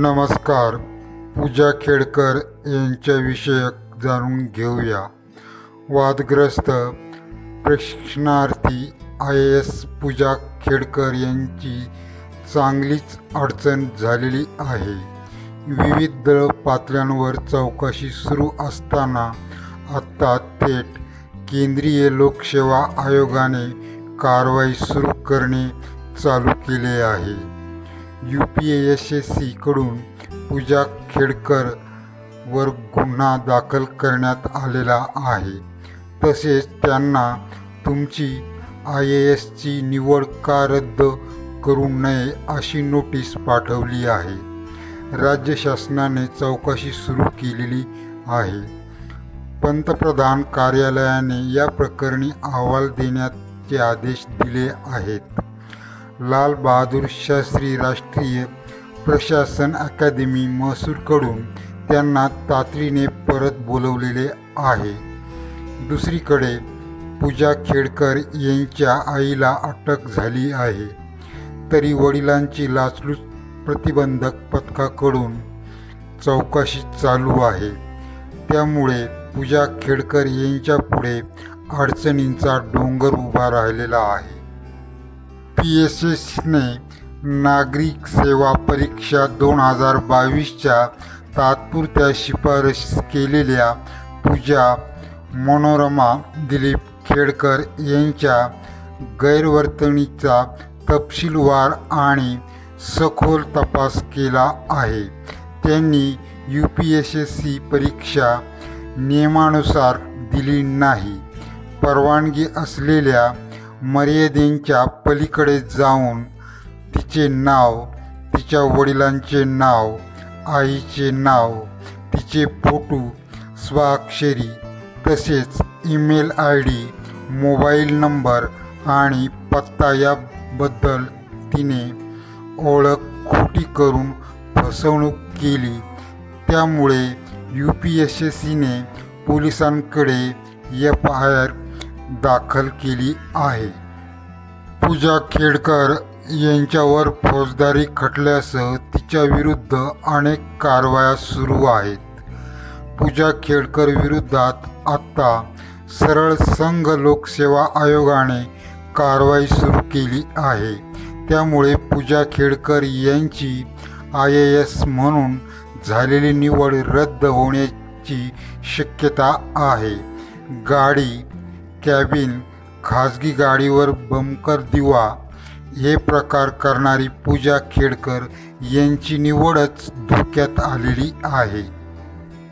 नमस्कार. पूजा खेडकर यांच्याविषयक जाणून घेऊया. वादग्रस्त प्रशिक्षणार्थी I A S Pooja Khedkar यांची चांगलीच अडचण झालेली आहे. विविध पातळ्यांवर चौकशी सुरू असताना आत्ता थेट केंद्रीय लोकसेवा आयोगाने कारवाई सुरू करणे चालू केले आहे. यू पी एस एस सीकडून पूजा खेडकरवर गुन्हा दाखल करण्यात आलेला आहे. तसेच त्यांना तुमची आय ए एसची निवड का रद्द करू नये अशी नोटीस पाठवली आहे. राज्य शासनाने चौकशी सुरू केलेली आहे. पंतप्रधान कार्यालयाने या प्रकरणी अहवाल देण्याचे आदेश दिले आहेत. लाल बहादूर शास्त्री राष्ट्रीय प्रशासन अकादमी महसूलकडून त्यांना तातडीने परत बोलवलेले आहे. दुसरीकडे पूजा खेडकर यांच्या आईला अटक झाली आहे. तरी वडिलांची लाचलूच प्रतिबंधक पथकाकडून चौकशी चालू आहे. त्यामुळे पूजा खेडकर यांच्या पुढे अडचणींचा डोंगर उभा राहिलेला आहे. पी एस एसने नागरिक सेवा परीक्षा दोन हजार बावीसच्या तात्पुरत्या शिफारस केलेल्या पूजा मनोरमा दिलीप खेडकर यांच्या गैरवर्तणीचा तपशीलवार आणि सखोल तपास केला आहे. त्यांनी यू पी एस एस सी परीक्षा नियमानुसार दिली नाही. परवानगी असलेल्या मर्यादेंच्या पलीकडे जाऊन तिचे नाव तिच्या वडिलांचे नाव आईचे नाव तिचे फोटो स्वाक्षरी तसेच email I D mobile number आणि पत्ता याबद्दल तिने ओळख खोटी करून फसवणूक केली. त्यामुळे यू पी एस एस सीने पोलिसांकडे एफ आय आर दाखल केली आहे. पूजा खेडकर यांच्यावर फौजदारी खटल्यासह तिच्या विरुद्ध अनेक कारवाया सुरू आहेत. पूजा खेडकर विरोधात आत्ता सरळ संघ लोकसेवा आयोगाने कारवाई सुरू केली आहे. त्यामुळे पूजा खेडकर यांची आय ए एस म्हणून झालेली निवड रद्द होण्याची शक्यता आहे. गाडी कॅबिन खाजगी गाडीवर बंकर दिवा हे प्रकार करणारी पूजा खेडकर यांची निवडच धोक्यात आलेली आहे.